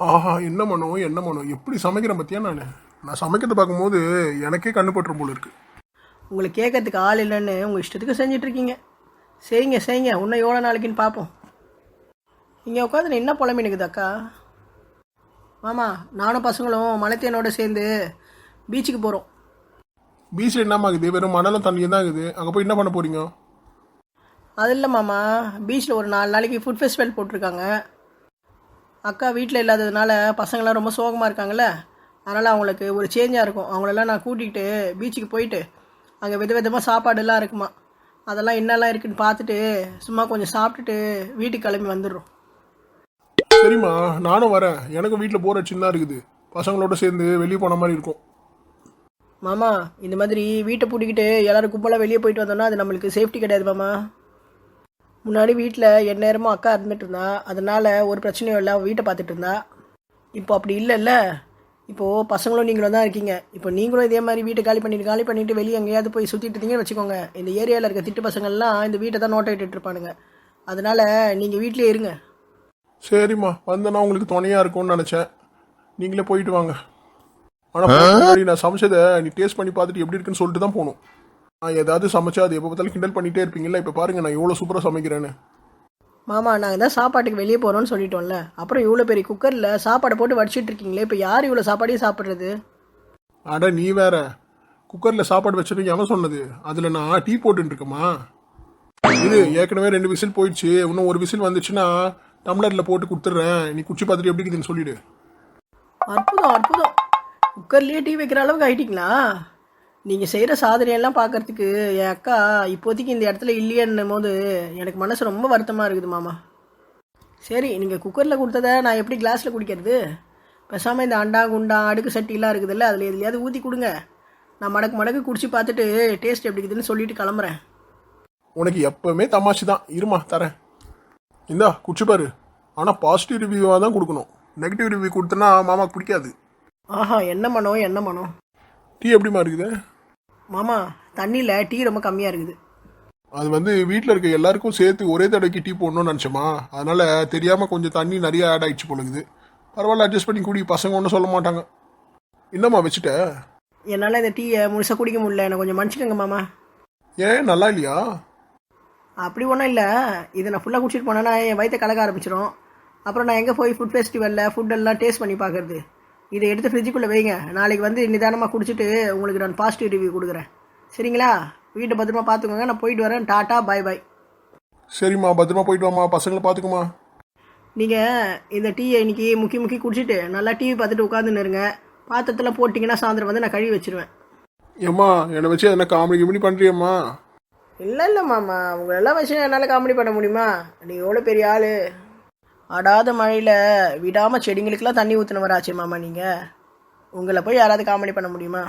ஆஹா என்ன மனோ என்ன மனோ? எப்படி சமைக்கிறேன் பத்தியா நான்? நான் சமைக்கிறத பார்க்கும்போது எனக்கே கண்ணு பட்டுரும் போல இருக்கு. உங்களை கேட்கறதுக்கு ஆள் இல்லைன்னு உங்கள் இஷ்டத்துக்கு செஞ்சுட்டு இருக்கீங்க செய்யுங்க செய்யுங்க இன்னும் எவ்வளோ நாளைக்குன்னு பார்ப்போம். இங்கே உட்காந்து என்ன புலம்பினுக்குது அக்கா? மாமா நானும் பசங்களும் மலைத்தேனோட சேர்ந்து பீச்சுக்கு போகிறோம் பீச்சில் என்னமா ஆகுது? வெறும் மணலும் தண்ணியும் தான் இருக்குது அங்கே போய் என்ன பண்ண போறீங்க? அது இல்லை மாமா. பீச்சில் ஒரு நாலு நாளைக்கு ஃபுட் ஃபெஸ்டிவல் போட்டிருக்காங்க. அக்கா வீட்டில் இல்லாததுனால பசங்களாம் ரொம்ப சோகமாக இருக்காங்கல்ல? அதனால் அவங்களுக்கு ஒரு சேஞ்சாக இருக்கும். அவங்களெல்லாம் நான் கூட்டிகிட்டு பீச்சுக்கு போயிட்டு அங்கே வித விதமாக சாப்பாடுலாம் இருக்குமா? அதெல்லாம் என்னெல்லாம் இருக்குன்னு பார்த்துட்டு சும்மா கொஞ்சம் சாப்பிட்டுட்டு வீட்டுக்கு கிளம்பி வந்துடுறோம். சரிம்மா நானும் வரேன். எனக்கும் வீட்டில் போர் அடிச்சுன்னு தான் இருக்குது. பசங்களோட சேர்ந்து வெளியே போன மாதிரி இருக்கும். மாமா இந்த மாதிரி வீட்டை பூட்டிக்கிட்டு எல்லாரும் கும்பலாக வெளியே போயிட்டு வந்தோம்னா அது நம்மளுக்கு சேஃப்டி கிடையாது மாமா. முன்னாடி வீட்டில் எந்நேரமும் அக்கா இருந்துட்டு இருந்தா. அதனால ஒரு பிரச்சனையும் இல்லை. அவள் வீட்டை பார்த்துட்டு இருந்தா. இப்போ அப்படி இல்லைல்ல. இப்போது பசங்களும் நீங்களும் தான் இருக்கீங்க. இப்போ நீங்களும் இதே மாதிரி வீட்டை காலி பண்ணிட்டு காலி பண்ணிட்டு வெளியே எங்கேயாவது போய் சுற்றிட்டு இருந்தீங்கன்னு வச்சுக்கோங்க. இந்த ஏரியாவில் இருக்க திட்டு பசங்கள்லாம் இந்த வீட்டை தான் நோட்டை இட்டுட்டு இருப்பானுங்க. அதனால நீங்கள் வீட்டிலே இருங்க. சரிம்மா. வந்தேன்னா உங்களுக்கு துணையாக இருக்கும்னு நினச்சேன். நீங்களே போயிட்டு வாங்க. ஆனால் நான் சமைச்சதை நீ டேஸ்ட் பண்ணி பார்த்துட்டு எப்படி இருக்குன்னு சொல்லிட்டு தான் போகணும். நான் ஏதாவது சமைச்சா அது எப்போ பார்த்தாலும் கிண்டல் பண்ணிகிட்டே இருப்பீங்களா இப்போ பாருங்க நான் எவ்வளோ சூப்பராக சமைக்கிறேன்னு. மாமா நாங்கள் தான் சாப்பாட்டுக்கு வெளியே போகிறோம்னு சொல்லிட்டோம்ல. அப்புறம் இவ்வளோ பெரிய குக்கரில் சாப்பாடை போட்டு வடிச்சிட்டு இருக்கீங்களே இப்போ யார் இவ்வளோ சாப்பாடையும் சாப்பிட்றது? அட நீ வேற. குக்கரில் சாப்பாடு வச்சிருக்கீங்க எவன் சொன்னது. அதில் நான் டீ போட்டுன்னு இருக்கேம்மா. இது ஏற்கனவே ரெண்டு விசில் போயிடுச்சு. இன்னும் ஒரு விசில் வந்துச்சுன்னா டம்ளரில் போட்டு கொடுத்துட்றேன். நீ குச்சி பார்த்துட்டு எப்படி இருக்குதுன்னு சொல்லிடு. அற்புதம் அற்புதம். குக்கர்லேயே டீ வைக்கிற அளவுக்கு ஆயிட்டீங்களா? நீங்கள் செய்கிற சாதனையெல்லாம் பார்க்கறதுக்கு என் அக்கா இப்போதைக்கு இந்த இடத்துல இல்லையன்னும் போது எனக்கு மனசு ரொம்ப வருத்தமாக இருக்குது மாமா. சரி நீங்கள் குக்கரில் கொடுத்ததை நான் எப்படி கிளாஸில் குடிக்கிறது? பேசாமல் இந்த அண்டா குண்டா அடுக்கு சட்டிலாம் இருக்குதுல்ல அதில் எதுலையாவது ஊற்றி கொடுங்க. நான் மடக்கு மடக்கு குடிச்சு பார்த்துட்டு டேஸ்ட் எப்படி இருக்குதுன்னு சொல்லிட்டு கிளம்புறேன். உனக்கு எப்பவுமே தமாஷு தான். இருமா தரேன். இந்தா குச்சி பாரு. ஆனால் பாசிட்டிவ் ரிவ்யூவாக தான் கொடுக்கணும். நெகட்டிவ் ரிவ்யூ கொடுத்தனா மாமாக்கு பிடிக்காது. ஆஹா என்ன மனம் என்ன மனம் டீ எப்படிமா இருக்குது? மாமா தண்ணியில் டீ ரொம்ப கம்மியாக இருக்குது. அது வந்து வீட்டில் இருக்க எல்லாருக்கும் சேர்த்து ஒரே தடவைக்கு டீ போடணும்னு நினச்சோமா அதனால தெரியாமல் கொஞ்சம் தண்ணி நிறைய ஆட் ஆயிடுச்சு போலுங்குது பரவாயில்ல அட்ஜஸ்ட் பண்ணி குடி. பசங்க ஒன்றும் சொல்ல மாட்டாங்க. என்னம்மா வச்சுட்ட? என்னால் இந்த டீயை முழுசாக குடிக்க முடியல. எனக்கு கொஞ்சம் மன்னிச்சுக்கோங்க மாமா. ஏன் நல்லா இல்லையா? அப்படி ஒன்றும் இல்லை. இதை நான் ஃபுல்லாக குடிச்சிட்டு போனேன்னா என் வயிற்ற கலக்க ஆரம்பிச்சிடும் அப்புறம் நான் எங்கே போய் ஃபுட் ஃபெஸ்டிவலில் ஃபுட்டெல்லாம் டேஸ்ட் பண்ணி பார்க்குறது? இதை எடுத்து ஃப்ரிட்ஜுக்குள்ளே வைங்க. நாளைக்கு வந்து நிதானமாக குடிச்சிட்டு உங்களுக்கு நான் பாசிட்டிவ் ரிவ்யூ கொடுக்குறேன். சரிங்களா? வீட்டை பத்திரமா பார்த்துக்கோங்க நான் போயிட்டு வரேன். டாட்டா பை பை சரிம்மா பத்திரமா போயிட்டு வாம்மா. பசங்களை பார்த்துக்குமா நீங்கள் இந்த டீயை இன்னைக்கு முக்கி முக்கி குடிச்சிட்டு நல்லா டிவி பார்த்துட்டு உட்காந்துன்னு இருங்க. பாத்திரத்தில் போட்டிங்கன்னா சாயந்தரம் வந்து நான் கழுவி வச்சிருவேன். ஏம்மா என்னை வச்சு என்ன காமெடி கிமெடி பண்ணுறியம்மா இல்லை இல்லை மாமா. உங்களெல்லாம் வச்சு என்னால் காமெடி பண்ண முடியுமா? நீங்கள் எவ்வளோ பெரிய ஆள். அடாத மழையில் விடாமல் செடிங்களுக்கெல்லாம் தண்ணி ஊற்றினவராச்சே மாமா நீங்கள் உங்களை போய் யாராவது காமெடி பண்ண முடியுமா?